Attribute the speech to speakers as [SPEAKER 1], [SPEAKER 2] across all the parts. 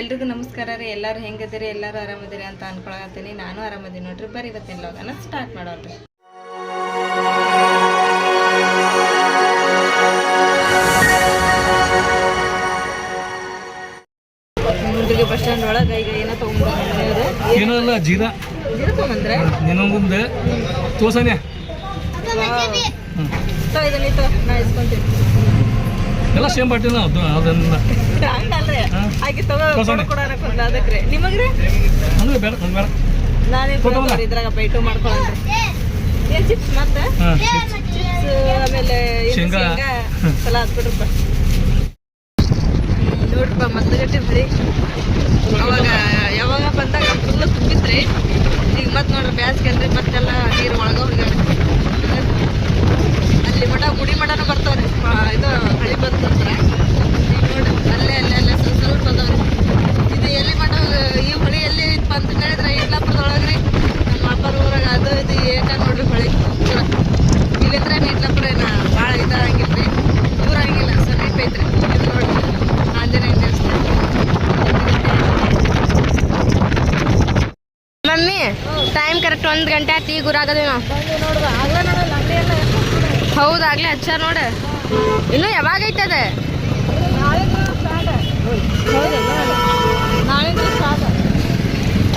[SPEAKER 1] ಎಲ್ರಿಗೂ ನಮಸ್ಕಾರ ರೀ. ಎಲ್ಲರೂ ಹೆಂಗದಿರಿ ಎಲ್ಲರೂ ಆರಾಮದಿರಿ ಅಂತ ಅನ್ಕೊಳತೀನಿ ನಾನು ಆರಾಮದೀನಿ ನೋಡ್ರಿ. ಬರ್ರಿ ಇವತ್ತಿನ ಲೋಗನ ಸ್ಟಾರ್ಟ್ ಮಾಡೋಣ ಮುಂದಿಗೆ ಬಸ್ ಸ್ಟ್ಯಾಂಡ್ ಒಳಗೆ ಈಗ ಏನೋ ತೊಗೊಂಡ್ಬಂದ್ರೆ
[SPEAKER 2] ಏನೋ ಅಲ್ಲ ಜೀರಾ.
[SPEAKER 1] ಜೀರಾ ತೊಗೊಂಬಂದ್ರೆ?
[SPEAKER 2] ನಿನ್ನೊಂದು ತೋರ್ಸನ್ಯ
[SPEAKER 1] ತೋ ಇದನ್ನ ತೋ. ನಾ ಇಸ್ಕೊಂತೀನಿ.
[SPEAKER 2] ಎಲ್ಲ ಸೇಮ್ ಬಾಟಿನ ಅದು ಅದನ್ನ. ಹಾ.
[SPEAKER 1] ಆಕೆ ತಗೋ
[SPEAKER 2] ತೋರ್ಸೋಣ.
[SPEAKER 1] ಕೊಡೋಣ ಅದಕ್ಕೆ. ನಿಮಗ್ರಿ?
[SPEAKER 2] ಅಂದ್ರೆ
[SPEAKER 1] ನಾನೇ? ಇದ್ರಾಗ ಬೈಟು ಮಾಡ್ಕೊಳಂದ್ರಿ ಏನ್ ಚಿಪ್ಸ್ ಮತ್ತೆ? ಚಿಪ್ಸ್ ಆಮೇಲೆ
[SPEAKER 2] ಶೇಂಗಾ.
[SPEAKER 1] ಶೇಂಗಾ. ಸಲಾದ್ ಬಿಡ್ರಪ್ಪ. ನೋಡ್ರಪ್ಪ ಮದ್ದಗಟ್ಟಿ ಬರೀ ಅವಾಗ ಯಾವಾಗ ಬಂದಾಗ ಫುಲ್ ತುಂಬಿತ್ರಿ. ಈಗ ಮತ್ತೆ ನೋಡ್ರಿ ಬ್ಯಾಸ್ಗೆ ಅಲ್ರಿ ಮತ್ತೆಲ್ಲ ನೀರು ಒಳಗ ಹೋಗ್ಯಾವ ಅಲ್ಲಿ ಮಠ ಗುಡಿ ಮಠನೂ ಬರ್ತಾವ್ರಿ. ಇದು ಹಳಿ ಬಂದ ನಂತರ ಅಲ್ಲೇ ಅಲ್ಲೇ ಅಲ್ಲೇ ಸ್ವಲ್ಪ ಅದಾವ್ರಿ ಇದು ಎಲ್ಲಿ ಮಟ್ಟ ಈ ಹೊಳಿ ಎಲ್ಲಿ ಅಂತ ಹೇಳಿದ್ರೆ ಇಡ್ಲಾಪುರದೊಳಗ್ರಿ ನಮ್ಮ ಅಪ್ಪರ ಊರಾಗ ಅದು ಇದು ಏಟ ನೋಡ್ರಿ ಹೊಳಿ ಪೂರ ಇಲ್ಲಿದ್ರೆ ಇಡ್ಲಾಪುರ ಏನ ಭಾಳ ಇದಾಗಿಲ್ರಿ ದೂರ ಆಗಿಲ್ಲ ಸಮೀಪ ಐತ್ರಿ ಇದು ನೋಡ್ರಿ ಆಂಜನೇಯ
[SPEAKER 3] ಮಮ್ಮಿ ಟೈಮ್ ಕರೆಕ್ಟ್ ಒಂದು ಗಂಟೆ ಈಗ ಊರಾಗದೇವಿ ನಾವು. ಹೌದಾಗ್ಲೇ ಹಚ್ಚಾರ ನೋಡ. ಇನ್ನು ಯಾವಾಗ ಐತದ
[SPEAKER 1] ನಾಳಿಂದ ಸ್ಟಾರ್ಟ್ ನಾಳಿಂದ ಸ್ಟಾರ್ಟ್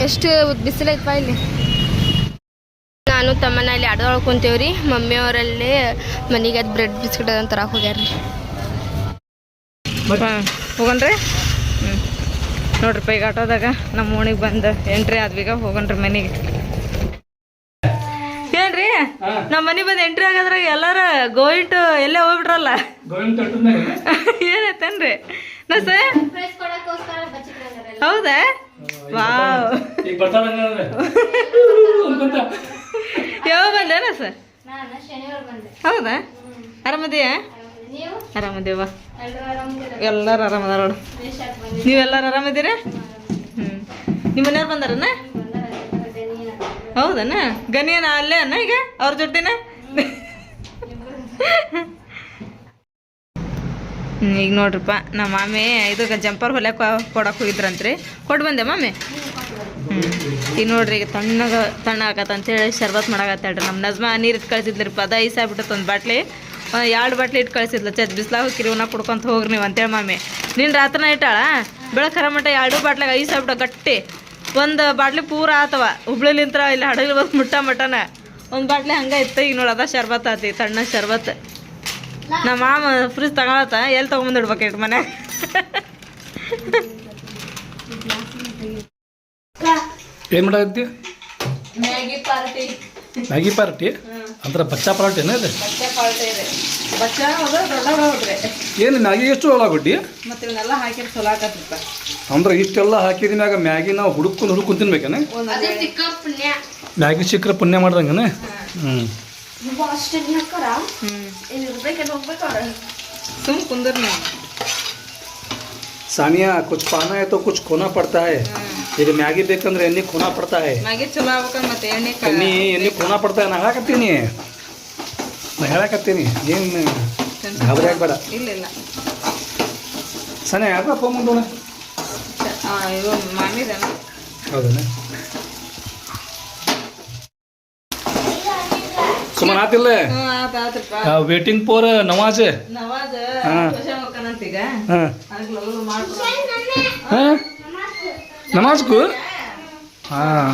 [SPEAKER 3] ಎಷ್ಟು ಬಿಸಿಲೈತಪ್ಪ ಇಲ್ಲಿ? ನಾನು ತಮ್ಮನ ಇಲ್ಲಿ ಆಟೋದೊಳಗೆ ಕುಂತೇವ್ರಿ ಮಮ್ಮಿ ಅವರಲ್ಲಿ ಮನೆಗೆ ಅದು ಬ್ರೆಡ್ ಬಿಸ್ಕಿಟ್ ಅದನ್ನ ತರಕ್ಕೆ ಹೋಗ್ಯಾರ್ರಿ
[SPEAKER 1] ಹೋಗನ್ರಿ ಹ್ಞೂ ನೋಡ್ರಿ ಈಗ ಆಟೋದಾಗ ನಮ್ಮ ಓಣಿಗೆ ಬಂದು ಎಂಟ್ರಿ ಆದ್ವೀಗ ಹೋಗನ್ರಿ ಮನೆಗೆ. ಏನ್ರಿ? ನಮ್ಮ ಮನೆ ಬಂದು ಎಂಟ್ರಿ ಆಗೋದ್ರಾಗ ಎಲ್ಲಾರ ಗೋಯಿಂಟು ಎಲ್ಲೇ ಹೋಗ್ಬಿಟ್ರಲ್ಲ? ಏನೈತೇನ್ರಿ? ಹೌದಾ? ವಾವ್. ಯಾವಾಗ ಬಂದೇನ ಸರ್ ಹೌದಾ? ಆರಾಮದಿಯಾ? ಆರಾಮದೇವ ಎಲ್ಲರೂ ಆರಾಮದಾರ? ನೋಡು. ನೀವೆಲ್ಲರೂ ಆರಾಮದಿರ? ಹ್ಞೂ ನಿಮ್ಮ ಮನೆಯವ್ರು ಬಂದಾರನ ಹೌದನ? ಗನಿಯನ ಅಲ್ಲೇ ಅನ್ನ ಈಗ? ಅವ್ರ ಜೊತೆನ? ಈಗ ನೋಡ್ರಪ್ಪ, ನಮ್ಮ ಮಾಮಿ ಇದು ಜಂಪರ್ ಹೊಲ್ಯಾಕ ಕೊಡಕ್ಕೆ ಹೋಗಿದ್ರಂತ್ರಿ. ಕೊಟ್ಟು ಬಂದೆ ಮಾಮಿ? ಹ್ಞೂ ಈಗ ನೋಡ್ರಿ, ಈಗ ತಣ್ಣಗ ತಣ್ಣ ಆಗತ್ತ ಅಂತೇಳಿ ಶರ್ಬತ್ ಮಾಡಾಕತ್ತಾಳ್ರಿ ನಮ್ಮ ನಜ್ಮಾ ನೀರು ಇಟ್ಟು ಕಳ್ಸಿದ್ಲಿರಪ್ಪ ಅದ ಐಸಾಗ್ಬಿಟ್ಟತ್ ಒಂದು ಬಾಟ್ಲಿ. ಎರಡು ಬಾಟ್ಲಿ ಇಟ್ಟು ಕಳ್ಸಿದ್ಲ. ಚದ್ ಬಿಸ್ಲಾಗ ಹೋಗಿರಿ ಉನ್ನ ಕುಡ್ಕೊಂತ ಹೋಗ್ರಿ ನೀವು ಅಂತೇಳಿ ಮಾಮಿ. ನಿನ್ನ ರಾತ್ರಿನ ಇಟ್ಟಾಳ? ಬೆಳಗ್ಗೆ ಮಟ್ಟ ಎರಡು ಬಾಟ್ಲಾಗ ಐಸಾಗ್ಬಿಟ್ಟ ಗಟ್ಟಿ. ಒಂದು ಬಾಟ್ಲಿ ಪೂರ ಆತವ. ಹುಬ್ಳಿಲಿಂತ್ರ ಇಲ್ಲಿ ಹಡಗಲಿ ಬಂದು ಮುಟ್ಟ ಮಟನ ಒಂದು ಬಾಟ್ಲಿ ಹಂಗೆ ಇತ್ತು. ಈಗ ನೋಡೋದ ಶರ್ಬತ್ ಆತಿ, ತಣ್ಣ ಶರ್ಬತ್. ನಮ್ಮ ಮಾಮ ಫ್ರಿಜ್ ತಗೊಳತ್ತ? ಎಲ್ಲಿ ತೊಗೊಂಬಂದಿಡ್ಬೇಕು ಮನೆ?
[SPEAKER 2] ಏನು ಮಾಡಾಕತ್ತಿ?
[SPEAKER 1] Maggi party.
[SPEAKER 2] Maggi party? ಅಂದ್ರೆ ಬಚ್ಚಾ ಪಾರ್ಟಿ ಏನ ಇದು ಏನು ಮ್ಯಾಗಿ ಎಷ್ಟು
[SPEAKER 1] ಆಕತ್ತಿತ್ತ
[SPEAKER 2] ಅಂದ್ರೆ ಇಷ್ಟೆಲ್ಲ ಹಾಕಿದ ಮ್ಯಾಗ ಮ್ಯಾಗಿ ನಾವು ಹುಡುಕೊಂಡು ಹುಡುಕೊಂಡು ತಿನ್ಬೇಕೇನೆ? ಮ್ಯಾಗಿ ಸಿಕ್ಕರೆ ಪುಣ್ಯ ಮಾಡ್ದಂಗನೆ? ಹ್ಞೂ ನೀವು ಅಷ್ಟೇನು ಹಾಕಾರ ಇಲ್ಲಿ ಇರ್ಬೇಕೇನು ಹೋಗ್ಬೇಕಾರೆ
[SPEAKER 1] ಸುಮ್ ಕುಂದರ್ ನಾವು
[SPEAKER 2] ಸಾನಿಯಾ ಕುಚ್ ಪಾನ ಹೈ ತೋ ಕುಚ್ ಪಡ್ತಾ ಹೈ ಮ್ಯಾಗಿ ಬೇಕಂದ್ರೆ ಎಣ್ಣೆ ಖೋನಾ ಪಡ್ತಾ ಹೈ
[SPEAKER 1] ಮ್ಯಾಗಿ ಮತ್ತೆ ಎಣ್ಣೆ
[SPEAKER 2] ಎಣ್ಣೆ ಎಣ್ಣೆ ಪಡ್ತಾ ನಾ ಹೇಳಕತ್ತೀನಿ ನಾ ಹೇಳಕತ್ತೀನಿ ಏನು ಗಾಬರಿ ಆಗಬೇಡ
[SPEAKER 1] ಇಲ್ಲ ಇಲ್ಲ
[SPEAKER 2] ಫೋನ್ ಮಾಡೋಣ
[SPEAKER 1] ಹೌದಾ
[SPEAKER 2] ಹಾಂ.
[SPEAKER 1] ಅದಕ್ಕೆ ಲಗು ಮಾಡ್ಕೊಡ.
[SPEAKER 2] ಹಾಂ? ನಮಾಜ್ಗೂ? ಹಾಂ.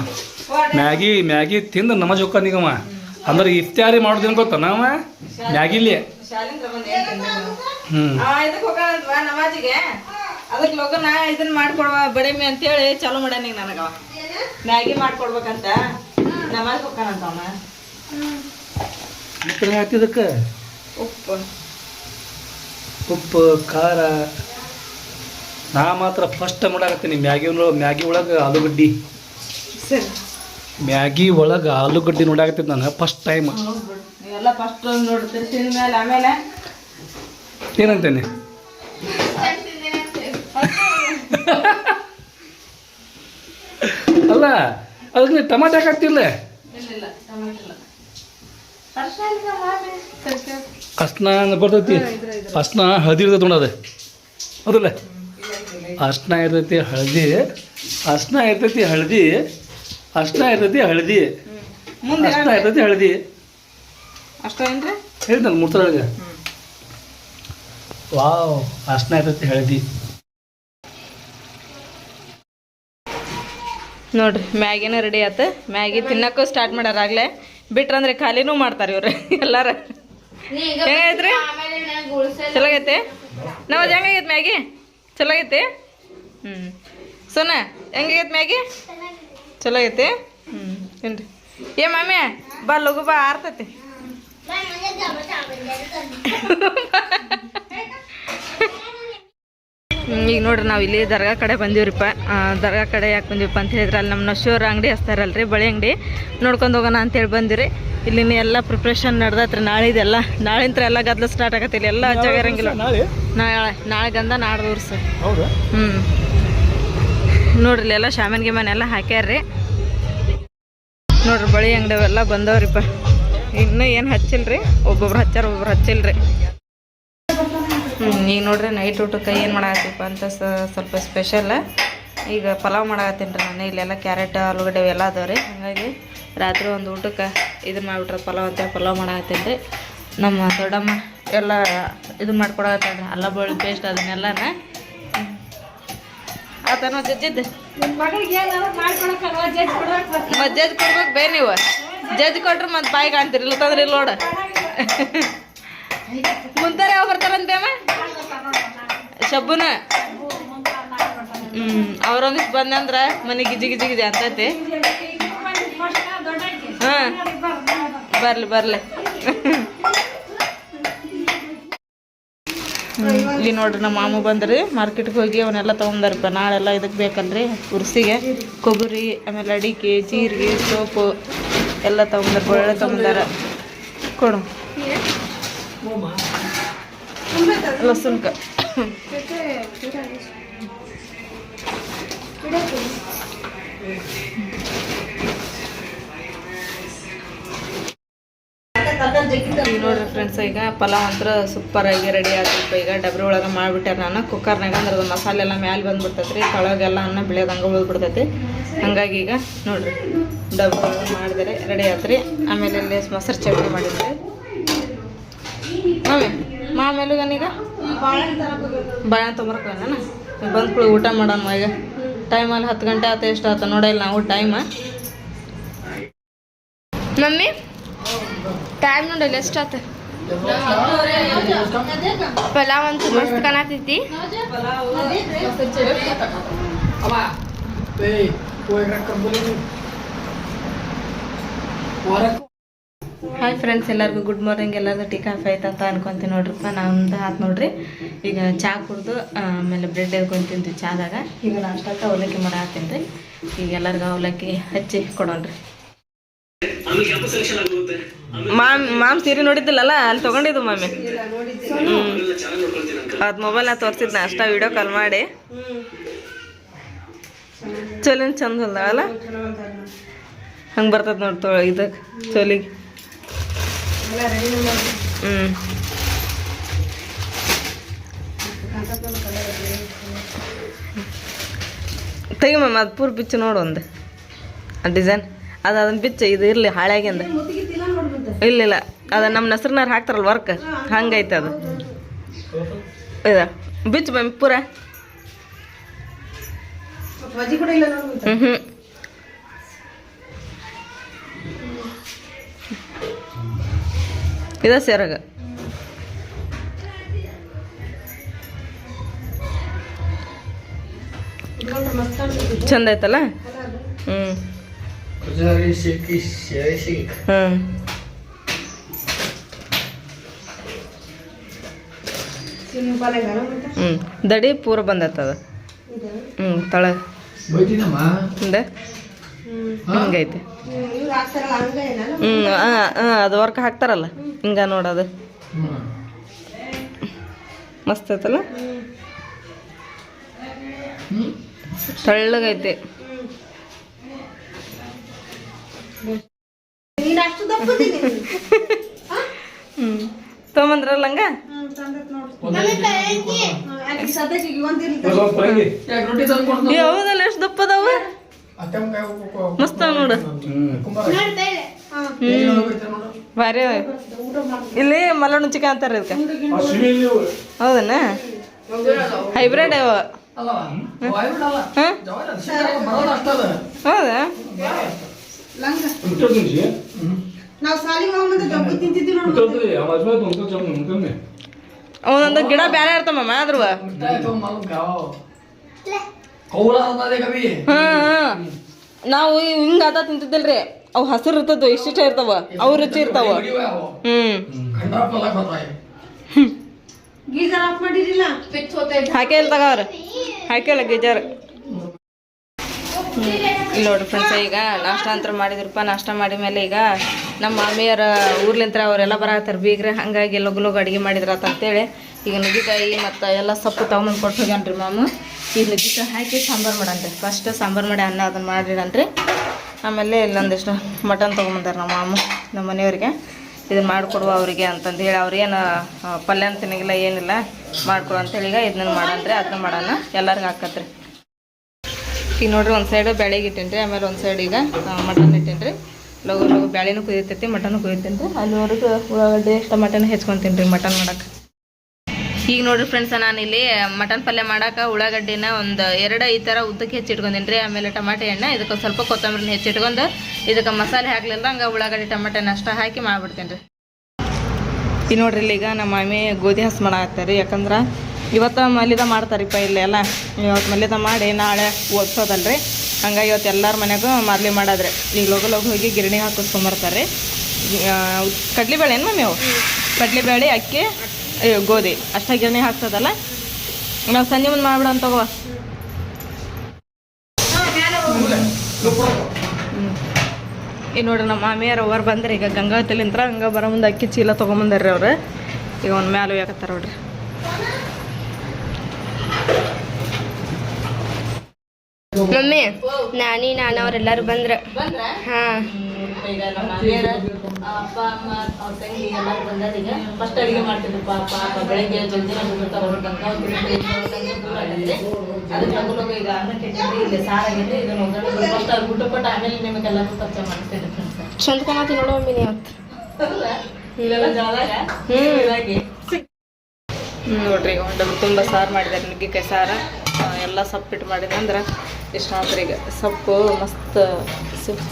[SPEAKER 2] ಮ್ಯಾಗಿ ಮ್ಯಾಗಿ ತಿಂದು ನಮಾಜ್ ಹೋಗ್ಕ ನಿಗಮ ಅಂದ್ರೆ ಇಫ್ತಾರಿ ಮಾಡೋದೇನು ಗೊತ್ತ ನಾವ? ಮ್ಯಾಗಿಲಿ. ಹ್ಞೂ
[SPEAKER 1] ಅದಕ್ಕೆ ಲಗು ನಾ ಇದನ್ನ ಮಾಡ್ಕೊಡುವ ಬಡಿಮಿ ಅಂತೇಳಿ ಚಾಲು ಮಾಡ್ಯಾನ ಈಗ ನನಗವ. ಮ್ಯಾಗಿ ಮಾಡ್ಕೊಡ್ಬೇಕಂತ. ನಮಾಜ್ ಹೋಗ್ತಾನಂತ ಅವನ.
[SPEAKER 2] ಮತ್ತೆ ಹಾಕಿದಕ್ಕೆ
[SPEAKER 1] ಉಪ್ಪು.
[SPEAKER 2] ಉಪ್ಪು ಖಾರ. ನಾ ಮಾತ್ರ ಫಸ್ಟ್ ಮಾಡಾಕತ್ತೀನಿ ಮ್ಯಾಗಿ ಮ್ಯಾಗಿ ಒಳಗೆ ಆಲೂಗಡ್ಡಿ. ಮ್ಯಾಗಿ ಒಳಗೆ ಆಲೂಗಡ್ಡಿ ನೋಡಾಕತ್ತಿದ್ದು ನಾನು ಫಸ್ಟ್ ಟೈಮ್ ಏನಂತೇನೆ? ಅಲ್ಲ ಅದಕ್ಕೆ ಟಮಾಟೆ ಹಾಕತ್ತಿಲ್ಲ
[SPEAKER 1] ಅರ್ಶಿನ
[SPEAKER 2] ಬರ್ತೈತಿ. ಅಷ್ಟನ ಹದಿರ್ತೈತೆ ನೋಡೋದು ಹೌದಲ್ಲ? ಅರ್ಶಿನ ಇರ್ತೈತಿ ಹಳದಿ ಅರ್ಶಿನ ಇರ್ತೈತಿ ಹಳದಿ ಅರ್ಶಿನ ಇರ್ತೈತಿ ಹಳದಿ
[SPEAKER 1] ಮುಂದೆ
[SPEAKER 2] ಅರ್ಶಿನ ಇರ್ತೈತಿ ಹಳದಿ.
[SPEAKER 1] ಅಷ್ಟ ಏನ್ರಿ?
[SPEAKER 2] ಹೇಳಿದ್ನಲ್ಲ ಮೂರ್ತೊಳಗೆ ವಾವ್ ಅರ್ಶಿನ ಇರ್ತೈತಿ ಹಳದಿ.
[SPEAKER 1] ನೋಡ್ರಿ ಮ್ಯಾಗಿನ ರೆಡಿ ಆತು. ಮ್ಯಾಗಿ ತಿನ್ನಕ್ಕೂ ಸ್ಟಾರ್ಟ್ ಮಾಡ್ಯಾರ ಆಗ್ಲೇ. ಬಿಟ್ರಂದ್ರೆ ಖಾಲಿನೂ ಮಾಡ್ತಾರೆ ಇವ್ರು. ಎಲ್ಲಾರ. ಹೆಂಗೈತ್ರಿ ಚಲೋಗೈತೆ? ನಾವ್ ಹೆಂಗಾಗೈತೆ ಮ್ಯಾಗಿ? ಚಲೋ ಹ್ಮ್. ಹ್ಞೂ ಹೆಂಗೈತ್ ಹೆಂಗಾಗೈತೆ ಮ್ಯಾಗಿ? ಚಲೋ ಹ್ಮ್. ಹ್ಞೂ ತಿನ್ರಿ ಏ ಮಾಮಿ ಬಾ ಲಗು ಬಾ ಆರ್ತೈತಿ ಹ್ಮ್, ಈಗ ನೋಡ್ರಿ ನಾವು ಇಲ್ಲಿ ದರ್ಗಾ ಕಡೆ ಬಂದಿವ್ರಿಪ್ಪ. ದರ್ಗಾ ಕಡೆ ಯಾಕೆ ಬಂದಿವಪ್ಪ ಅಂತ ಹೇಳಿದ್ರೆ ಅಲ್ಲಿ ನಮ್ಮ ನಶೂರ್ ಅಂಗಡಿ ಹಚ್ತಾರಲ್ರಿ ಬಳೆ ಅಂಗಡಿ. ನೋಡ್ಕೊಂಡು ಹೋಗೋಣ ಅಂತೇಳಿ ಬಂದಿರಿ ಇಲ್ಲಿನ ಎಲ್ಲ ಪ್ರಿಪ್ರೇಷನ್ ನಡ್ದತ್ರಿ ನಾಳಿದೆಲ್ಲ. ನಾಳಿಂತ್ರ ಎಲ್ಲ ಗದ್ಲ ಸ್ಟಾರ್ಟ್ ಆಗತ್ತಿಲ್ಲ ಎಲ್ಲ ಹಚ್ಚಾಗ ಇರಂಗಿಲ್ಲ
[SPEAKER 2] ನಾಳೆ?
[SPEAKER 1] ನಾಳೆ ನಾಳೆ ಗಂಧ ನಾಡ್ದು
[SPEAKER 2] ಸರ್
[SPEAKER 1] ಹ್ಞೂ ನೋಡ್ರಿ ಇಲ್ಲೆಲ್ಲ ಶಾಮನ್ ಗಿಮನ್ ಎಲ್ಲ ಹಾಕ್ಯಾರ್ರಿ. ನೋಡ್ರಿ ಬಳಿ ಅಂಗಡಿ ಅವೆಲ್ಲ ಬಂದವ್ರಿಪ್ಪ. ಇನ್ನೂ ಏನು ಹಚ್ಚಿಲ್ರಿ? ಒಬ್ಬೊಬ್ರು ಹಚ್ಚಾರ ಒಬ್ಬೊಬ್ರು ಹಚ್ಚಿಲ್ರಿ. ಈಗ ನೋಡ್ರಿ ನೈಟ್ ಊಟಕ್ಕೆ ಏನು ಮಾಡಾಕತ್ತೀಪ್ಪ ಅಂತ ಸ್ವಲ್ಪ ಸ್ಪೆಷಲ್ ಈಗ ಪಲಾವ್ ಮಾಡಾಕತ್ತೀನಿ ರೀ ನಾನು. ಇಲ್ಲೆಲ್ಲ ಕ್ಯಾರೆಟ್ ಆಲೂಗಡ್ಡೆ ಎಲ್ಲ ಅದಾವೆ ರೀ. ಹಾಗಾಗಿ ರಾತ್ರಿ ಒಂದು ಊಟಕ್ಕೆ ಇದು ಮಾಡಿಬಿಟ್ರೆ ಪಲಾವ್ ಅಂತ ಪಲಾವ್ ಮಾಡಾಕತ್ತೀನಿ ರೀ. ನಮ್ಮ ದೊಡ್ಡಮ್ಮ ಎಲ್ಲ ಇದು ಮಾಡ್ಕೊಡಕತ್ತಾಳ್ರಿ ಅಲ್ಲ ಬಳ್ಳಿ ಪೇಸ್ಟ್ ಅದನ್ನೆಲ್ಲನ. ಆತನ ಜಜ್ಜಿದ್ದು. ಮತ್ತು ಜಜ್ಜಿ ಕೊಡ್ಬೇಕು ಬೇ ನೀವು. ಜಜ್ಜಿ ಕೊಟ್ರೆ ಮತ್ತೆ ಬಾಯಿ ಕಾಣ್ತೀರಿ. ಇಲ್ಲ ತಂದ್ರೆ ಇಲ್ಲ ನೋಡ. ಮುಂತಾರೆ ಯಾವ ಬರ್ತಾರಂತೇಮ್ಮ ಶಬ್ಬುನ. ಹ್ಮ್ ಅವ್ರೊಂದಿಷ್ಟು ಬಂದಂದ್ರ ಮನೆ ಗಿಜಿ ಗಿಜಿ ಗಿಜಿ ಅಂತೈತಿ ಹಾಂ. ಬರ್ಲಿ ಬರ್ಲಿ. ಇಲ್ಲಿ ನೋಡ್ರಿ ನಮ್ಮ ಮಾಮು ಬಂದ್ರಿ. ಮಾರ್ಕೆಟ್ಗೆ ಹೋಗಿ ಅವನ್ನೆಲ್ಲ ತೊಗೊಂಡ್ರಪ್ಪ ನಾಳೆಲ್ಲ ಇದಕ್ಕೆ ಬೇಕಲ್ರಿ ಉರ್ಸಿಗೆ ಕೊಬ್ಬರಿ ಆಮೇಲೆ ಅಡಿಕೆ ಜೀರಿಗೆ ಸೋಪು ಎಲ್ಲ ತೊಗೊಂಬಾರ ಒಳ್ಳೆ ತೊಗೊಂಬಾರ ಕೊಡು. ಲಸುನ್ಕ. ನೋಡ್ರಿ ಫ್ರೆಂಡ್ಸ್ ಈಗ ಪಲಾವ್ ಅಂತ ಸೂಪರ್ ಆಗಿ ರೆಡಿ ಆಗಬೇಕು ಈಗ ಡಬ್ರಿ ಒಳಗೆ ಮಾಡಿಬಿಟ್ಟೆ ನಾನು. ಕುಕ್ಕರ್ನಾಗ ಅಂದ್ರೆ ಅದು ಮಸಾಲೆ ಎಲ್ಲ ಮ್ಯಾಲೆ ಬಂದ್ಬಿಡ್ತೈತೆ ರೀ ತಳಗೆಲ್ಲ ಅನ್ನ ಬೆಳೆಯೋದಂಗೆ ಉಳಿದ್ಬಿಡ್ತೈತಿ. ಹಂಗಾಗಿ ಈಗ ನೋಡ್ರಿ, ಡಬ್ರಿ ಒಳಗೆ ಮಾಡಿದರೆ ರೆಡಿ ಆತ್ರಿ. ಆಮೇಲೆ ಇಲ್ಲಿ ಮೊಸರು ಚಟ್ನಿ ಮಾಡಿದ್ರಿ ಮಾಮಿ ಮಾಮೇಲುಗನೀಗ ಬಾಳೆಹಣ್ಣು ಬಂದ್ಕೊಳ್ಳಿ ಊಟ ಮಾಡೋಣ ಈಗ ಟೈಮಲ್ಲಿ ಹತ್ತು ಗಂಟೆ ಆತ ಎಷ್ಟು ಆತ ನೋಡಿಲ್ಲ ನಾವು ಟೈಮ
[SPEAKER 3] ಮಮ್ಮಿ ಟೈಮ್ ನೋಡಲ್ಲ ಎಷ್ಟಾತ ಪಲಾವ್ ಅಂತ ಮಸ್ತ್ ಕಾಣತೈತಿ.
[SPEAKER 1] ಹಾಯ್ ಫ್ರೆಂಡ್ಸ್ ಎಲ್ಲರಿಗೂ ಗುಡ್ ಮಾರ್ನಿಂಗ್ ಎಲ್ಲರಿಗೂ ಟೀ, ಕಾಫಿ ಆಯ್ತು ಅಂತ ಅನ್ಕೊಂತೀನಿ ನೋಡ್ರಪ್ಪ ನಮ್ದು ಆತು ನೋಡ್ರಿ. ಈಗ ಚಹಾ ಕುಡ್ದು, ಆಮೇಲೆ ಬ್ರೆಡ್ ಎದ್ಕೊಂಡು ತಿಂತೀವಿ ಚಾದಾಗ. ಈಗ ನಾಷ್ಟಕ್ಕೆ ಅವಲಕ್ಕಿ ಮಾಡಾತ್ತೀನಿ ರೀ ಈಗ ಎಲ್ಲರಿಗೂ ಅವಲಕ್ಕಿ ಹಚ್ಚಿ ಕೊಡೋಣ್ರಿ. ಮಾಮ್ ಸೀರೆ ನೋಡಿದ್ದಿಲ್ಲಲ್ಲ? ಅಲ್ಲಿ ತಗೊಂಡಿದ್ದು ಮಾಮಿ. ಹ್ಞೂ ಮೊಬೈಲ್ ಮೊಬೈಲ್ನ ತೋರಿಸಿದ್ನ ಅಷ್ಟ ವಿಡಿಯೋ ಕಾಲ್ ಮಾಡಿ. ಚಲೋ, ಚಂದ ಹೊಲ್ದಾವಲ್ಲ ಹಂಗೆ ಬರ್ತದ ನೋಡಿ ತೊ ಇದಕ್ಕೆ ಚೋಲಿಗೆ. ಹ್ಞೂ ತೆಗಿ ಮ್ಯಾಮ್ ಅದು ಪೂರ್ ಬಿಚ್ಚು ನೋಡು ಒಂದು. ಡಿಸೈನ್. ಅದು ಅದನ್ನ ಬಿಚ್ಚು ಇದು ಇರಲಿ ಹಾಳಾಗ್ಯಂದ ಇಲ್ಲ ಇಲ್ಲ ಅದು ನಮ್ಮ ಹೆಸ್ರನಾರು ಹಾಕ್ತಾರಲ್ಲ ವರ್ಕ್ ಹಂಗೈತೆ ಅದು. ಇದ ಬಿಚ್ಚು ಮ್ಯಾಮ್ ಪೂರ. ಹ್ಞೂ ಹ್ಞೂ ಇದ ಸೇರಾಗ. ಚಂದ ಐತಲ್ಲ ಹ್ಞೂ ಹ್ಞೂ ಹ್ಞೂ ದಡಿ ಪೂರ ಬಂದೈತದ ಹ್ಞೂ ತಳ. ಹಿಂದ? ಹಿಂಗೈತೆ. ಹ್ಞೂ ಹಾಂ ಹಾಂ ಅದು ವರ್ಕ್ ಹಾಕ್ತಾರಲ್ಲ? ಹಿಂಗ ನೋಡೋದು ಮಸ್ತ್ ಐತಲ್ಲ? ತಳ್ಳಗೈತೆ. ಹ್ಞೂ ತೊಗೊಂಬಂದ್ರಲ್ಲ ಹಂಗ? ಹೌದಲ್ಲ ಎಷ್ಟು ದಪ್ಪ ಅದಾವ ಮಸ್ತ್ ನೋಡು.
[SPEAKER 2] ಹ್ಮ್.
[SPEAKER 1] ಭಾರಿ ಇಲ್ಲಿ ಮಲಣ ಚಿಕನ್ ಅಂತಾರೆ ಇದಕ್ಕೆ. ಹೌದನ? ಹೈಬ್ರಿಡ್ ಅವ? ಹೌದಾ. ಒಂದೊಂದು ಗಿಡ ಬ್ಯಾರೆ ಇರ್ತಮ್ಮ ಅದ್ರ ಹಾ ಹಾ. ನಾವು ಹಿಂಗ ಅದ ತಿಂತಿದ್ದಿಲ್ರಿ. ಅವು ಹಸಿರು ಇರ್ತದ ಇಷ್ಟ ಇರ್ತಾವ. ಅವು ರುಚಿ ಇರ್ತಾವ. ಹ್ಮ್. ಹಾಕೇ ಇಲ್ಲ ತಗ ಅವ್ರು. ಗೀಜರ್. ಇಲ್ಲಿ ನೋಡ್ರಿ ಫ್ರೆಂಡ್ಸ್ ಈಗ ನಾಷ್ಟ ಅಂತ ಮಾಡಿದ್ರಪ್ಪ ನಾಷ್ಟ ಮಾಡಿದ ಮೇಲೆ ಈಗ ನಮ್ಮ ಮಾಮಿಯರ ಊರ್ಲಿಂತ್ರ ಅವರೆಲ್ಲ ಬರತ್ತಾರ ಬೀಗ್ರೆ ಹಂಗಾಗಿ ಲಗು ಲಗು ಅಡುಗೆ ಅಂತ ಅಂತೇಳಿ. ಈಗ ನುಗ್ಗಿಕಾಯಿ ಮತ್ತು ಎಲ್ಲ ಸೊಪ್ಪು ತೊಗೊಂಬಂದು ಕೊಟ್ಟು ಹೋಗ್ಯಾನ್ರಿ ಮಾಮು. ಈಗ ನುಗ್ಗಿಕಾಯಿ ಹಾಕಿ ಸಾಂಬಾರು ಮಾಡನ್ರಿ ಫಸ್ಟ್ ಸಾಂಬಾರು ಮಾಡಿ ಅನ್ನ ಅದನ್ನು ಮಾಡಿಡನ್ರಿ ಆಮೇಲೆ ಇಲ್ಲೊಂದಿಷ್ಟು ಮಟನ್ ತೊಗೊಂಬಂದಾರ ನಮ್ಮ ಅಮ್ಮ ನಮ್ಮ ಮನೆಯವ್ರಿಗೆ. ಇದನ್ನು ಮಾಡಿಕೊಡುವ ಅವರಿಗೆ ಅಂತಂದು ಹೇಳಿ ಅವ್ರೇನು ಪಲ್ಯ ಅಂತ ತಿನ್ನಂಗಿಲ್ಲ ಏನಿಲ್ಲ, ಮಾಡಿಕೊಡು ಅಂತೇಳಿ ಈಗ ಇದನ್ನ ಮಾಡನ್ರಿ ಅದನ್ನ ಮಾಡೋಣ. ಎಲ್ಲರಿಗೂ ಹಾಕತ್ರಿ. ಈಗ ನೋಡ್ರಿ ಒಂದು ಸೈಡ್ ಬ್ಯಾಳಿಗೆ ರೀ ಆಮೇಲೆ ಒಂದು ಸೈಡ್ ಈಗ ಮಟನ್ ಇಟ್ಟೇನ್ರಿ. ಲಗು ಲಗು ಬ್ಯಾಳಿನೂ ಕುದಿತೈತಿ ಮಟನ್ ಕುದಿತೇನೆ ರೀ ಅಲ್ಲಿವರೆಗೂ ಎಷ್ಟು ಮಟನ್ ಹೆಚ್ಕೊಂತೀನಿ ರೀ ಮಟನ್ ಮಾಡಕ್ಕೆ ಈಗ ನೋಡ್ರಿ ಫ್ರೆಂಡ್ಸ್ ಇಲ್ಲಿ ಮಟನ್ ಪಲ್ಯ ಮಾಡಕ್ಕೆ ಉಳ್ಳಾಗಡ್ಡಿನ ಒಂದು ಎರಡು ಈ ಥರ ಉದ್ದಕ್ಕೆ ಹೆಚ್ಚಿಟ್ಕೊಂಡಿನಿ ರೀ ಆಮೇಲೆ ಟಮಾಟೆ ಎಣ್ಣೆ, ಇದಕ್ಕೆ ಸ್ವಲ್ಪ ಕೊತ್ತಂಬರಿನ ಹೆಚ್ಚಿಟ್ಕೊಂಡು ಇದಕ್ಕೆ ಮಸಾಲೆ ಹಾಕ್ಲಿಲ್ಲ ಹಂಗೆ ಉಳ್ಳಾಗಡ್ಡಿ, ಟಮಾಟೆನ ಅಷ್ಟ ಹಾಕಿ ಮಾಡಿಬಿಡ್ತೀನಿ ರೀ ನೋಡ್ರಿ ಇಲ್ಲಿ ಈಗ ನಮ್ಮ ಮಾಮಿ ಗೋಧಿ ಹಸ್ ರೀ ಯಾಕಂದ್ರೆ ಇವತ್ತು ಮಲ್ಲಿದ ಮಾಡ್ತಾರಿಪ್ಪ ಎಲ್ಲ. ಇವತ್ತು ಮಲ್ಲಿದ ಮಾಡಿ ನಾಳೆ ಓದ್ಸೋದಲ್ರಿ ಹಂಗಾಗಿ ಇವತ್ತು ಎಲ್ಲರ ಮನೆಗೂ ಮಾರ್ಲಿ ಮಾಡಾದ್ರೆ. ಈಗ ಲೋಗ ಲೋಗ ಹೋಗಿ ಗಿರಣಿ ಹಾಕಿಸ್ಕೊಂಬರ್ತಾರೆ ಕಡ್ಲಿಬೇಳೆ ಏನು ಮಮ್ಮಿ ಅವು? ಕಡ್ಲಿಬೇಳೆ ಅಕ್ಕಿ ಅಯ್ಯೋ ಗೋಧಿ. ಅಷ್ಟೇ ಗಿರಣಿ ಹಾಕ್ತದಲ್ಲ ನಾವು ಸಂಜೆ ಮುಂದೆ ಅಂತ ತಗೋ. ಈಗ ನೋಡ್ರಿ ನಮ್ಮ ಮಾಮಿಯವ್ರು ಅವ್ರು ಬಂದ್ರೆ ಈಗ ಗಂಗಾವತಿಲಿಂತ್ರ ಹಂಗ ಬರೋ ಮುಂದೆ ಅಕ್ಕಿ ಚೀಲ ತೊಗೊಂಬಂದಾರ್ರಿ ಅವ್ರು. ಈಗ ಒಂದು ಮ್ಯಾಲೆ ಯಾಕತ್ತಾರ ನೋಡ್ರಿ.
[SPEAKER 3] ಮಮ್ಮಿ, ನಾನಿ ನಾನು ಅವರೆಲ್ಲರೂ ಬಂದ್ರ. ಹಾ.
[SPEAKER 1] ಅಪ್ಪ ಅಮ್ಮ ಅವ್ರ ತಂಗಿ ಎಲ್ಲರೂ ಬಂದಾರ ಈಗ ಫಸ್ಟ್ ಅಡುಗೆ ಮಾಡ್ತಿದ್ರು. ಪಾಪ ಅಪ್ಪ ಬೆಳಗ್ಗೆ ಜೊತೆ ಹೋಗಿರ್ತಾರ ಅವ್ರು ಆಗತ್ತೆ ಅದಕ್ಕೆ ಲಗು ಲಗು ಈಗ ಅನ್ನಕ್ಕೆ ಕೆಟ್ಟಿದ್ರೆ ಇಲ್ಲಿ ಸಾರಾಗಿದೆ. ಇದನ್ನು ಒಗ್ಗರಣೆ ಫಸ್ಟ್ ಅವ್ರು ಊಟ ಕೊಟ್ಟು ಆಮೇಲೆ ನಿಮಗೆಲ್ಲರೂ ಪರಿಚಯ ಮಾಡ್ತೇನೆ ಫ್ರೆಂಡ್ಸ್
[SPEAKER 3] ಚಂದ ಕಾಣತಿ ನೋಡು ಮಮ್ಮಿ ನೀವು
[SPEAKER 1] ಇಲ್ಲೆಲ್ಲ ಜಳದಾಗ ಹೀಗಾಗಿ ನೋಡ್ರಿ ಈಗ ಒಂದು ತುಂಬ ಸಾರು ಮಾಡಿದ್ದಾರೆ ನುಗ್ಗಿಕಾಯಿ ಸಾರು. ಎಲ್ಲ ಸೊಪ್ಪಿಟ್ಟು ಮಾಡಿದಂದ್ರೆ ಇಷ್ಟ ಆಗ್ತದೆ ಈಗ ಸೊಪ್ಪು ಮಸ್ತ್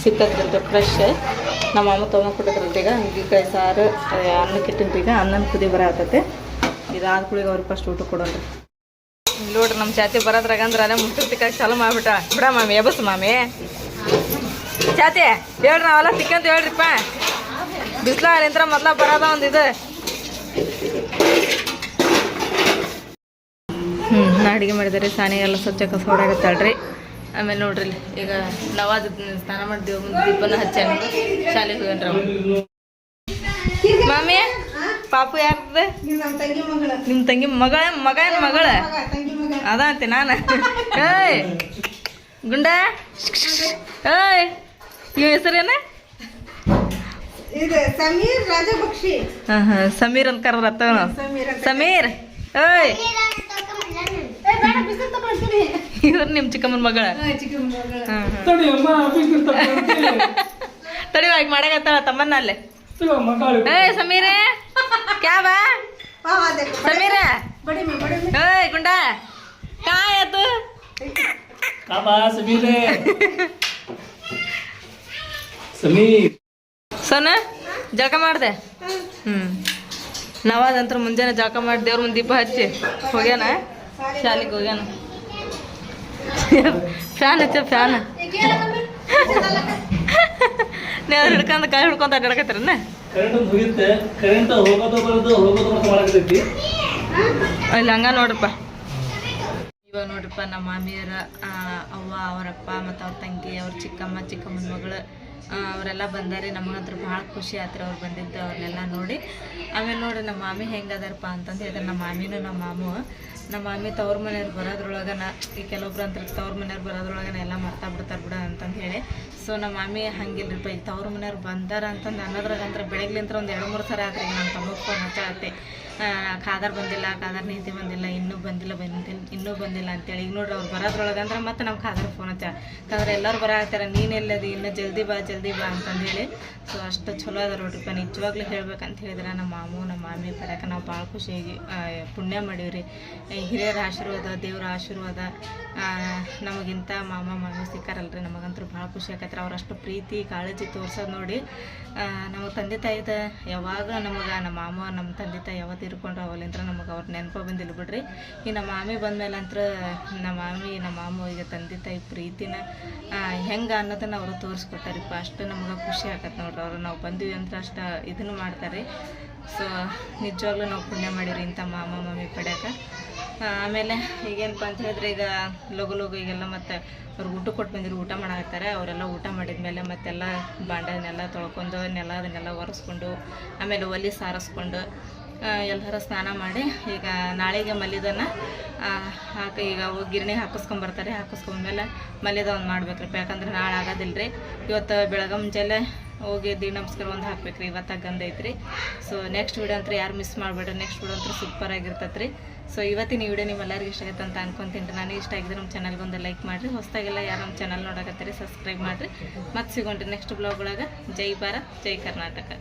[SPEAKER 1] ಸಿಕ್ಕದ್ರಂತೆ ಫ್ರೆಶ್ ನಮ್ಮ ಅಮ್ಮ ತೊಗೊಂಡ್ಕೊಟ್ಟಿದ್ರಂತೆ ಈಗ. ನುಗ್ಗಿಕಾಯಿ ಸಾರು ಅನ್ನಕ್ಕೆ ಅನ್ನನ ಕುದಿ ಬರತ್ತೈತೆ ಇದಾದ ಕುಳಿಗೆ ಅವ್ರಿಗೆ ಫಸ್ಟ್ ಊಟ ಕೊಡೋಣ್ರಿ ನೋಡ್ರಿ ನಮ್ಮ ಜಾತಿ ಬರೋದ್ರಾಗ ಅಂದ್ರೆ ಮುಟ್ಟು ತಿಕ್ಕಾಕ ಚಾಲು ಮಾಡ್ಬಿಟ್ಟ. ಬಿಡ ಮಾಮಿ, ಎಬಸ್ ಮಾಮಿ. ಜಾತಿ ಹೇಳ್ರಿ ನಾವೆಲ್ಲ ತಿಕ್ಕಂತ ಹೇಳ್ರಿಪ್ಪ. ಬಿಸ್ಲ ನಿಂತ್ರ ಮೊದ್ಲ ಬರೋದ ಒಂದು ಇದು. ಹ್ಞೂ ನಾ ಅಡುಗೆ ಮಾಡಿದರೆ ಸಾನಿ ಎಲ್ಲ ಸ್ವಚ್ಛ ಕಸ ಹೊಡಾಗತ್ತಾಳ್ರಿ ಆಮೇಲೆ ನೋಡ್ರಿ ಈಗ ನವಾಜ್ ಸ್ನಾನ ಮಾಡಿದ್ವಿ ಮುಂದೆ ದೀಪನ ಹಚ್ಚಾನ ಶಾಲೆಗೆ ಹೋಗ್ಯಾನ್ರಿ ಅವ ಮಾಮಿ ಪಾಪು ಯಾರ್ದ?
[SPEAKER 4] ನಿಮ್ ತಂಗಿ ಮಗಳ
[SPEAKER 1] ನಿಮ್ಮ ತಂಗಿ ಮಗಳ ಮಗ ಏನ್ ಮಗಳ? ಅದ ಅಂತೆ ನಾನು. ಏಯ್ ಗುಂಡ. ಏಯ್ ಇವ ಹೆಸರೇನ?
[SPEAKER 4] ಸಮೀರ್ ರಾಜಭಕ್ಷಿ
[SPEAKER 1] ಹಾಂ ಹಾಂ ಸಮೀರ್ ಅಂತ. ಕರ್ರ
[SPEAKER 4] ಸಮೀರ್
[SPEAKER 1] ಏಯ್
[SPEAKER 4] ಏ, ಬೇಡ, ಬಿಸಿಲು ತಗೊಳ್ತೀನಿ.
[SPEAKER 1] ಇವ್ರು ನಿಮ್ಮ ಚಿಕ್ಕಮ್ಮನ ಮಗಳ.
[SPEAKER 2] ತಡಿ
[SPEAKER 1] ಈಗ ಮಾಡಕತ್ತಾಳ ತಮ್ಮನ್ನ ಅಲ್ಲೇ.
[SPEAKER 2] ಏ
[SPEAKER 1] ಏಯ್ ಸಮೀರೆ. ಕ್ಯಾ ಬಾ?
[SPEAKER 4] ಬಾ, ಬಾ, ದೇಖ.
[SPEAKER 1] ಸಮೀರ.
[SPEAKER 4] ಬಡಿ ಮೇ, ಬಡಿ ಮೇ.
[SPEAKER 1] ಏಯ್ ಗುಂಡ.
[SPEAKER 2] ಕಾಯತು
[SPEAKER 1] ಸೋನ ಜಳಕ ಮಾಡಿದೆ. ಹ್ಞೂ ನವಾಜ್ ಮುಂಜಾನೆ ಜಳಕ ಮಾಡಿ ದೇವ್ರ ಮುಂದೆ ದೀಪ ಹಚ್ಚಿ ಹೋಗ್ಯಾನ. ಶಾಲೆಗೆ ಹೋಗ್ಯಾನ ಫ್ಯಾನ್ ಹಚ್ಚ ಫ್ಯಾನ್. ನೀವು ಹಿಡ್ಕೊಂಡು ಕೈ ಹಿಡ್ಕೊಂತ ಅಡ್ಡಾಡಕತ್ತಿರನ್ನ
[SPEAKER 2] ಕರೆಂಟ್ ಒಂದು ಹೋಗಿತ್ತೆ ಕರೆಂಟ್ ಹೋಗೋದು ಬರೋದು ಹೋಗೋದು ಬರೋದು ಮಾಡಕತ್ತೈತಿ
[SPEAKER 1] ಇಲ್ಲಿ ಹಂಗ ನೋಡ್ರಪ್ಪ ಇವಾಗ ನೋಡ್ರಪ್ಪ ನಮ್ಮ ಮಾಮಿಯರ ಅವ್ವ ಅವರಪ್ಪ ಮತ್ತು ಅವ್ರ ತಂಗಿ ಅವ್ರ ಚಿಕ್ಕಮ್ಮ ಚಿಕ್ಕಮ್ಮನ ಮಗಳು ಅವರೆಲ್ಲ ಬಂದಾರೆ. ನಮಗಂತೂ ಭಾಳ ಖುಷಿ ಆತ್ರಿ ಅವ್ರು ಬಂದಿದ್ದು ಅವ್ರನ್ನೆಲ್ಲ ನೋಡಿ. ಆಮೇಲೆ ನೋಡಿ ನಮ್ಮ ಮಾಮಿ ಹೆಂಗದಾರಪ್ಪ ಅಂತಂದು ಹೇಳಿದ್ರೆ ನಮ್ಮ ಮಾಮಿನೂ ನಮ್ಮ ಮಾಮು. ನಮ್ಮ ಮಾಮಿ ತವ್ರ ಮನೆಯವ್ರು ಬರೋದ್ರೊಳಗೆ ನಾ ಈ ಕೆಲವೊಬ್ರು ಅಂತ ತವ್ರ ಮನೆಯವ್ರು ಬರೋದ್ರೊಳಗೆ ಎಲ್ಲ ಮರ್ತಾ ಬಿಡ್ತಾರೆ ಬಿಡ ಅಂತಂದು ಹೇಳಿ. ಸೊ ನಮ್ಮ ಮಾಮಿ ಹಂಗಿಲ್ರಿಪ್ಪ, ಈ ತವ್ರ ಮನೆಯವ್ರು ಬಂದಾರ ಅಂತಂದು ಅನ್ನೋದ್ರಾಗಂದ್ರೆ ಬೆಳಗ್ಲಿಂತ್ರ ಒಂದು ಎರಡು ಮೂರು ಸಲ ಆದ್ರೆ ನಮ್ಮ ತಮಗೆ ಫೋನ್ ಹಚ್ಚಾಗತ್ತೆ ಖಾದರ್ ಬಂದಿಲ್ಲ, ಖಾದರ್ ನೀತಿ ಬಂದಿಲ್ಲ, ಇನ್ನೂ ಬಂದಿಲ್ಲ ಬಂದಿಲ್ಲ ಇನ್ನೂ ಬಂದಿಲ್ಲ ಅಂತೇಳಿ. ಈಗ ನೋಡ್ರಿ ಅವ್ರು ಬರೋದ್ರೊಳಗೆ ಅಂದ್ರೆ ಮತ್ತೆ ನಮ್ಮ ಖಾದರ್ ಫೋನ್ ಹಚ್ಚ ಯಾಕಂದ್ರೆ ಎಲ್ಲರೂ ಬರಾಕತ್ತಾರ, ನೀನು ಎಲ್ಲದಿ, ಇನ್ನೂ ಜಲ್ದಿ ಬಾ ಜಲ್ದಿ ಬಾ ಅಂತಂದು ಹೇಳಿ. ಸೊ ಅಷ್ಟು ಚಲೋ ಅದ ನೋಡ್ರಿಪ್ಪ, ನಿಜವಾಗ್ಲೂ ಹೇಳ್ಬೇಕಂತ ಹೇಳಿದ್ರೆ ನಮ್ಮ ಮಾಮು, ನಮ್ಮ ಮಾಮಿ ಬರೋಕೆ ನಾವು ಭಾಳ ಖುಷಿಯಾಗಿ ಪುಣ್ಯ ಮಾಡೀವ್ರಿ. ಹಿರಿಯರ ಆಶೀರ್ವಾದ, ದೇವರ ಆಶೀರ್ವಾದ ನಮಗಿಂತ ಮಾಮ, ಮಾಮಿ ಸಿಕ್ಕಾರಲ್ರಿ. ನಮಗಂತೂ ಭಾಳ ಖುಷಿ ಆಕತ್ರಿ. ಅವ್ರು ಅಷ್ಟು ಪ್ರೀತಿ, ಕಾಳಜಿ ತೋರ್ಸೋದು ನೋಡಿ ನಮ್ಮ ತಂದೆ ತಾಯಿದ ಯಾವಾಗ ನಮಗೆ, ನಮ್ಮ ಮಾಮ, ನಮ್ಮ ತಂದೆ ತಾಯಿ ಯಾವತ್ತು ಇರ್ಕೊಂಡ್ರೆ ಅವಲಿಂತ್ರ ನಮಗೆ ಅವ್ರ ನೆನಪು ಬಂದಿಲ್ಲ ಬಿಡ್ರಿ. ಈ ನಮ್ಮ ಮಾಮಿ ಬಂದ್ಮೇಲೆ ನಮ್ಮ ಮಾಮಿ, ನಮ್ಮ ಮಾಮ ಈಗ ತಂದೆ ತಾಯಿ ಪ್ರೀತಿನ ಹೆಂಗೆ ಅನ್ನೋದನ್ನ ಅವರು ತೋರಿಸ್ಕೊಟ್ಟಾರಿಪ್ಪ. ಅಷ್ಟು ನಮ್ಗೆ ಖುಷಿ ಆಗತ್ತೆ ನೋಡ್ರಿ. ಅವ್ರು ನಾವು ಬಂದ್ವಿ ಅಂತ ಅಷ್ಟು ಇದನ್ನು ಮಾಡ್ತಾರೆ ಸೊ ನಿಜವಾಗ್ಲೂ ನಾವು ಪುಣ್ಯ ಮಾಡಿರಿ ಇಂಥ ಮಾಮ ಮಮ್ಮಿ ಪಡ್ಯಾಕ. ಆಮೇಲೆ ಈಗೇನಪ್ಪ ಅಂತ ಹೇಳಿದ್ರೆ ಈಗ ಲಘು ಲಘು ಈಗೆಲ್ಲ ಮತ್ತೆ ಅವ್ರಿಗೆ ಊಟ ಕೊಟ್ಟು ಬಂದಿರು ಊಟ ಮಾಡಾಕತ್ತಾರೆ. ಅವರೆಲ್ಲ ಊಟ ಮಾಡಿದ್ಮೇಲೆ ಮತ್ತೆಲ್ಲ ಬಾಂಡನೆಲ್ಲ ತೊಳ್ಕೊಂಡು ನೆಲ ಅದನ್ನೆಲ್ಲ ಒರೆಸ್ಕೊಂಡು, ಆಮೇಲೆ ಒಲಿ ಸಾರಿಸ್ಕೊಂಡು ಎಲ್ಲರ ಸ್ನಾನ ಮಾಡಿ ಈಗ ನಾಳೆಗೆ ಮಲ್ಲಿದನ್ನು ಹಾಕಿ ಈಗ ಅವು ಗಿರಣಿ ಹಾಕಿಸ್ಕೊಂಬರ್ತಾರೆ. ಹಾಕಿಸ್ಕೊಂಡ್ಮೇಲೆ ಮಲ್ಲಿದ ಒಂದು ಮಾಡ್ಬೇಕ್ರಿ ಯಾಕಂದ್ರೆ ನಾಳೆ ಆಗೋದಿಲ್ಲ ರೀ ಇವತ್ತು ಬೆಳಗ್ಗೆ ಮುಂಜಾನೆ ಹೋಗಿ ದಿ ನಮಸ್ಕಾರ ಒಂದು ಹಾಕ್ಬೇಕ್ರಿ, ಇವತ್ತು ಗಂಧ ಐತ್ರಿ. ಸೊ ನೆಕ್ಸ್ಟ್ ವೀಡಿಯೋ ಅಂತ ಯಾರು ಮಿಸ್ ಮಾಡಬೇಡ್ರಿ ನೆಕ್ಸ್ಟ್ ವೀಡಿಯೋ ಅಂತೂ ಸೂಪರ್ ಆಗಿರ್ತೈತೆ ರೀ ಸೊ ಇವತ್ತಿನ ವಿಡಿಯೋ ನಿಮ್ಮೆಲ್ಲರಿಗೂ ಇಷ್ಟ ಆಗತ್ತೆ ಅಂತ ಅನ್ಕೊಂತೀನಿ. ನಾನು ಇಷ್ಟ ಆಗಿದ್ರೆ ನಮ್ಮ ಚಾನಲ್ಗೆ ಒಂದು ಲೈಕ್ ಮಾಡಿರಿ. ಹೊಸದಾಗೆಲ್ಲ ಯಾರು ನಮ್ಮ ಚಾನಲ್ ನೋಡಕತ್ತೀರಿ ಸಬ್ಸ್ಕ್ರೈಬ್ ಮಾಡಿರಿ. ಮತ್ತೆ ಸಿಗೋಣ್ರಿ ನೆಕ್ಸ್ಟ್ ಬ್ಲಾಗ್ ಒಳಗೆ. ಜೈ ಭಾರತ್, ಜೈ ಕರ್ನಾಟಕ.